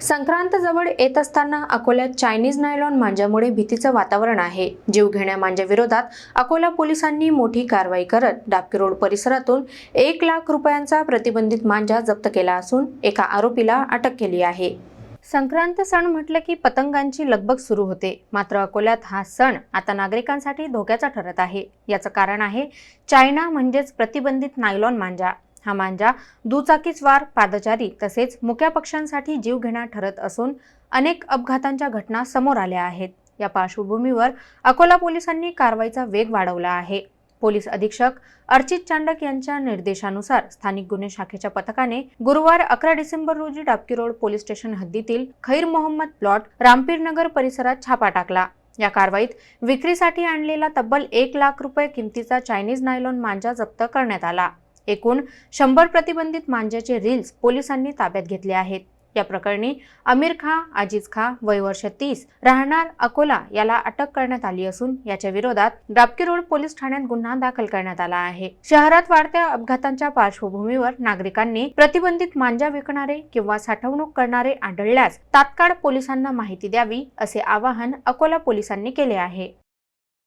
संक्रांत जवळ येत असताना अकोल्यात चायनीज नायलॉन मांजामुळे भीतीचं वातावरण आहे. जीवघेण्या मांजाविरोधात अकोला पोलिसांनी मोठी कारवाई करत डाबकी रोड परिसरातून एक लाख रुपयांचा प्रतिबंधित मांजा जप्त केला असून एका आरोपीला अटक केली आहे. संक्रांत सण म्हटलं की पतंगांची लगबग सुरू होते. मात्र अकोल्यात हा सण आता नागरिकांसाठी धोक्याचा ठरत आहे. याचं कारण आहे चायना म्हणजेच प्रतिबंधित नायलॉन मांजा. हा मांजा दुचाकीस्वार पादचारी तसेच मुक्या पक्ष्यांसाठी जीव घेणा ठरत असून अनेक अपघातांच्या घटना समोर आल्या आहेत. या पार्श्वभूमीवर अकोला पोलिसांनी कारवाईचा वेग वाढवला आहे. पोलीस अधीक्षक अर्चित चांडक यांच्या निर्देशानुसार स्थानिक गुन्हे शाखेच्या पथकाने गुरुवार अकरा डिसेंबर रोजी डाबकी रोड पोलीस स्टेशन हद्दीतील खैर मोहम्मद प्लॉट रामपीरनगर परिसरात छापा टाकला. या कारवाईत विक्रीसाठी आणलेला तब्बल एक लाख रुपये किमतीचा चायनीज नायलॉन मांजा जप्त करण्यात आला. एकूण शंभर प्रतिबंधित मांज्याचे रील्स पोलिसांनी ताब्यात घेतले आहेत. या प्रकरणी अमीर खां आजीज खां वय वर्ष तीस राहणार अकोला याला अटक करण्यात आली असून याच्या विरोधात डाबकी रोड पोलीस ठाण्यात गुन्हा दाखल करण्यात आला आहे. शहरात वाढत्या अपघातांच्या पार्श्वभूमीवर नागरिकांनी प्रतिबंधित मांजा विकणारे किंवा साठवणूक करणारे आढळल्यास तात्काळ पोलिसांना माहिती द्यावी असे आवाहन अकोला पोलिसांनी केले आहे.